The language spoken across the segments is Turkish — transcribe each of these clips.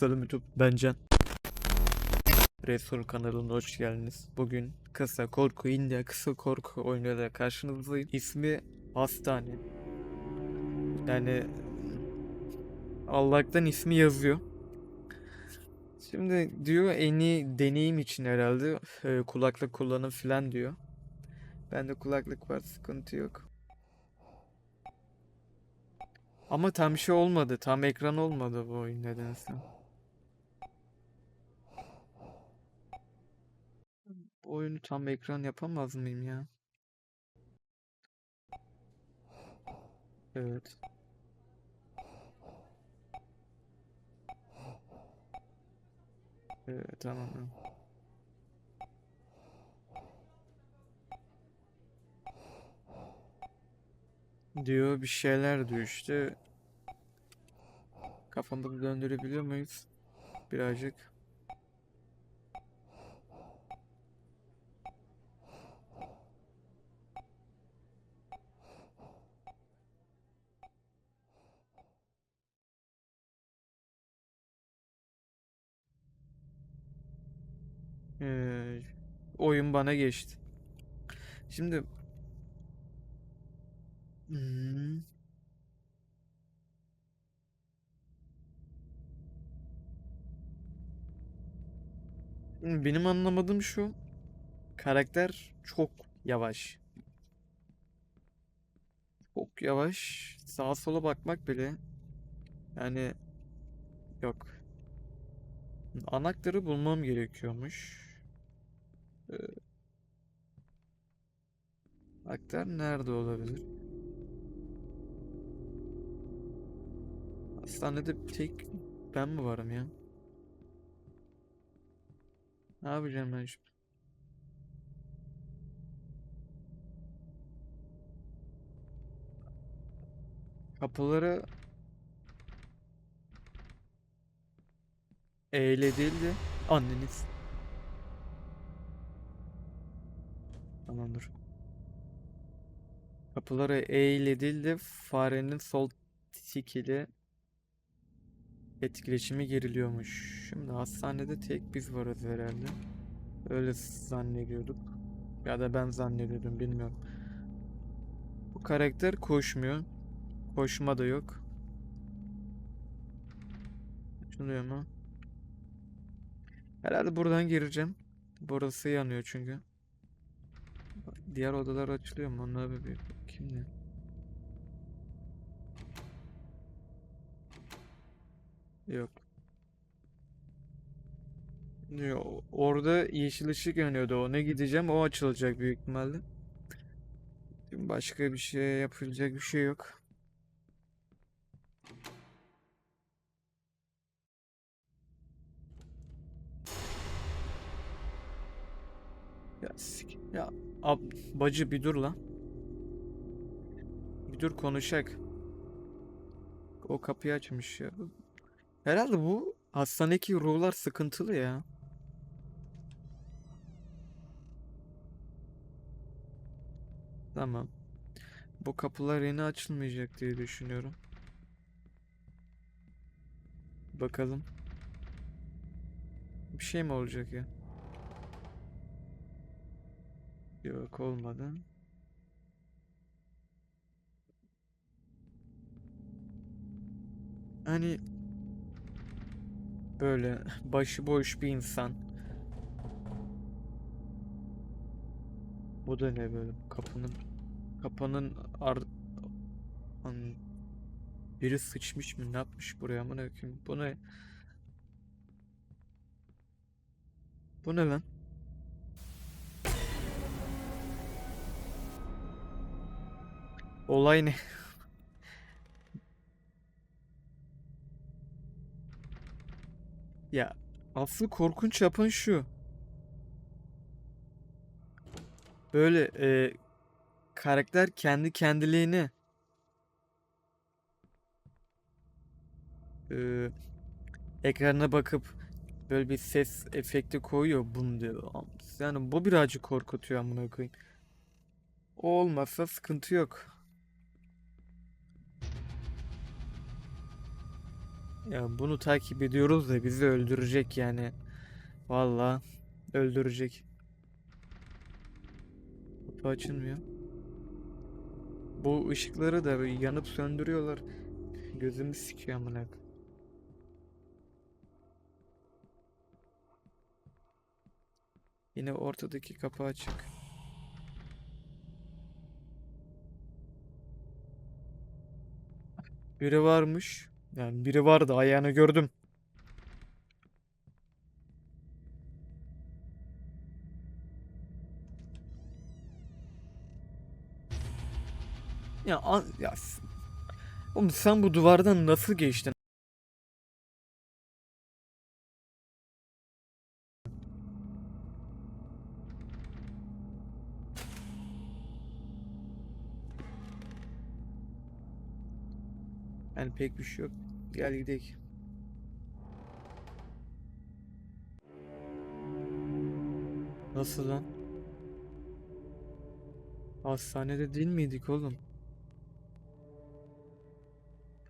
Selam YouTube, ben Can. Resor kanalına hoş geldiniz. Bugün kısa korku, India kısa korku oyunuyla karşınızdayım. İsmi Hastane. Yani Allah'tan ismi yazıyor. Şimdi diyor en iyi deneyim için herhalde e, kulaklık kullanın filan diyor. Bende kulaklık var, sıkıntı yok. Ama tam şey olmadı. Tam ekran olmadı bu oyun nedense. Bu oyunu tam ekran yapamaz mıyım ya? Evet. Evet tamam. Diyor bir şeyler diyor işte. Kafamızı döndürebiliyor muyuz? Birazcık. Ee, oyun bana geçti. Şimdi Hmm. Benim anlamadığım şu. Karakter çok yavaş. Çok yavaş. Sağa sola bakmak bile. Yani yok. Anahtarı bulmam gerekiyormuş. Ee, Anahtar nerede olabilir? Hastanede tek ben mi varım ya? Ne yapacağım ben şimdi? Kapıları eyle değil de anneniz. Tamamdır. Kapıları de farenin sol tikili etkileşimi geriliyormuş. Şimdi hastanede tek biz varız herhalde. Öyle zannediyorduk. Ya da ben zannediyordum bilmiyorum. Bu karakter koşmuyor. Koşma da yok. Açılıyor mu? Herhalde buradan gireceğim. Burası yanıyor çünkü. Diğer odalar açılıyor mu? Onlara bir bakayım ne? Yok. Yo, orada yeşil ışık yanıyordu. Ona gideceğim. O açılacak büyük ihtimalle. Başka bir şey yapılacak bir şey yok. Ya sik- ya ab, bacı bir dur lan. Bir dur konuşak. O kapıyı açmış ya. Herhalde bu hastanedeki ruhlar sıkıntılı ya. Tamam. Bu kapılar yeni açılmayacak diye düşünüyorum. Bakalım. Bir şey mi olacak ya? Yok olmadı. Hani böyle başıboş bir insan. Bu da ne böyle? Kapının kapının ar An- biri sıçmış mı? Ne yapmış buraya? Amına koyayım. Bu ne? Bu ne lan olay ne ya asıl korkunç yapan şu böyle e, karakter kendi kendiliğini e, ekrana bakıp böyle bir ses efekti koyuyor bunu diyor. Yani bu birazcık korkutuyor amına koyayım. O olmazsa sıkıntı yok. Ya bunu takip ediyoruz da bizi öldürecek yani. Vallahi öldürecek. Kapı açılmıyor. Bu ışıkları da yanıp söndürüyorlar. Gözümü sikiyor amına. Yine ortadaki kapı açık. Biri varmış. Yani biri vardı ayağını gördüm. Ya, ya Oğlum sen bu duvardan nasıl geçtin? Yani pek bir şey yok. Gel gidelim. Nasıl lan? Hastanede değil miydik oğlum?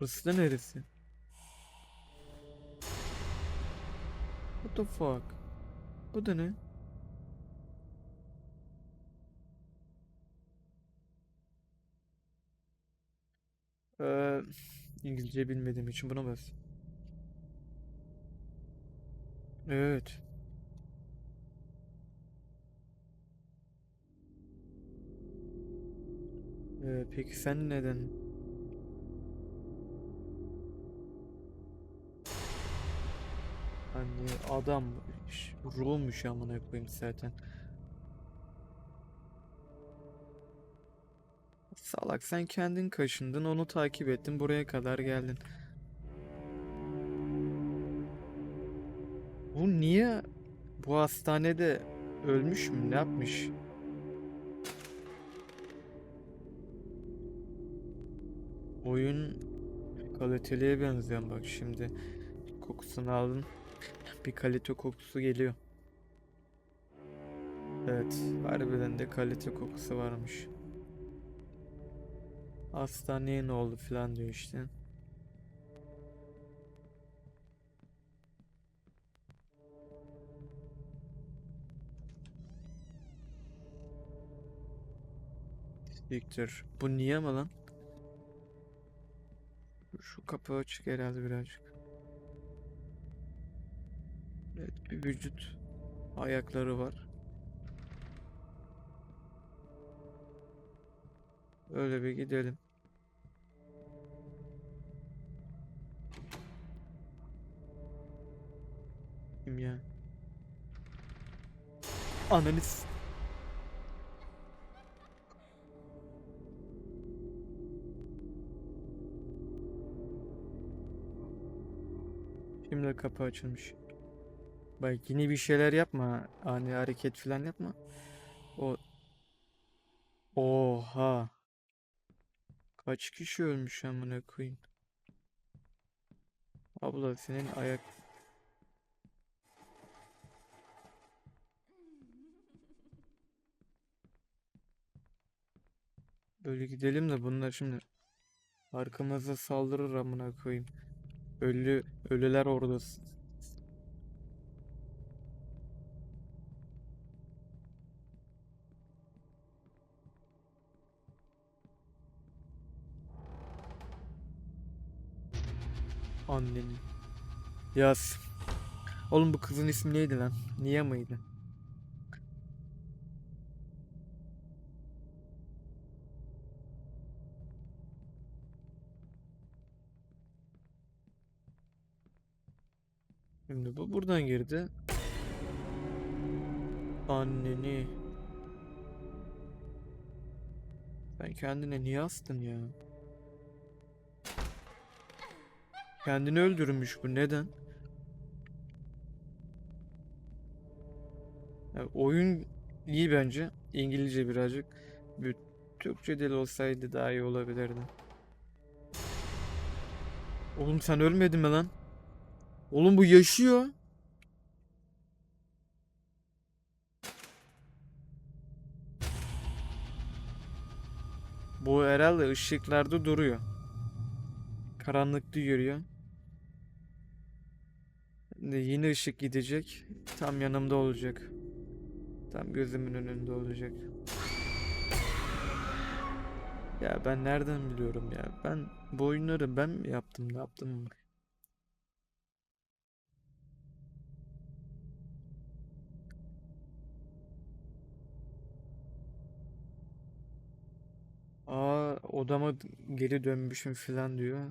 Burası da neresi? What the fuck? Bu da ne? Ee, İngilizce bilmediğim için buna bas. Evet. Ee, peki sen neden? Hani adam ş- ruhmuş amına koyayım zaten. Salak sen kendin kaşındın onu takip ettin buraya kadar geldin. Bu niye bu hastanede ölmüş mü ne yapmış? Oyun kaliteliye benziyor bak şimdi kokusunu aldın bir kalite kokusu geliyor. Evet harbiden de kalite kokusu varmış. Hastaneye ne oldu filan diyor işte. Siktir. Bu niye mi lan? Şu kapı açık herhalde birazcık. Evet bir vücut ayakları var. Öyle bir gidelim. Kim ya? Ananı s- Şimdi kapı açılmış. Bak yine bir şeyler yapma. Ani hareket falan yapma. O Oha. Kaç kişi ölmüş amına koyayım. Abla senin ayak Böyle gidelim de bunlar şimdi arkamıza saldırır amına koyayım. Ölü ölüler ordası. Annenin. Yaz. Oğlum bu kızın ismi neydi lan? Nia mıydı? Şimdi bu buradan girdi. Anneni. Sen kendine niye astın ya? Kendini öldürmüş bu neden? Ya oyun iyi bence. İngilizce birazcık. Bir Türkçe dil olsaydı daha iyi olabilirdi. Oğlum sen ölmedin mi lan? Oğlum bu yaşıyor. Bu herhalde ışıklarda duruyor. Karanlıkta yürüyor. Yine ışık gidecek. Tam yanımda olacak. Tam gözümün önünde olacak. Ya ben nereden biliyorum ya? Ben bu oyunları ben mi yaptım? Ne yaptım? Aa odama geri dönmüşüm falan diyor.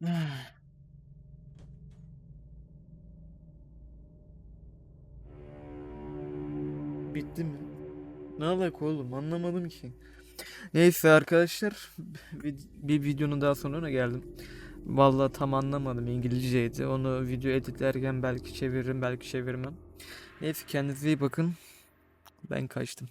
Bitti mi? Ne alaka oğlum anlamadım ki. Neyse arkadaşlar bir, bir videonun daha sonuna geldim. Vallahi tam anlamadım İngilizceydi. Onu video editlerken belki çeviririm belki çevirmem. Neyse kendinize iyi bakın. Ben kaçtım.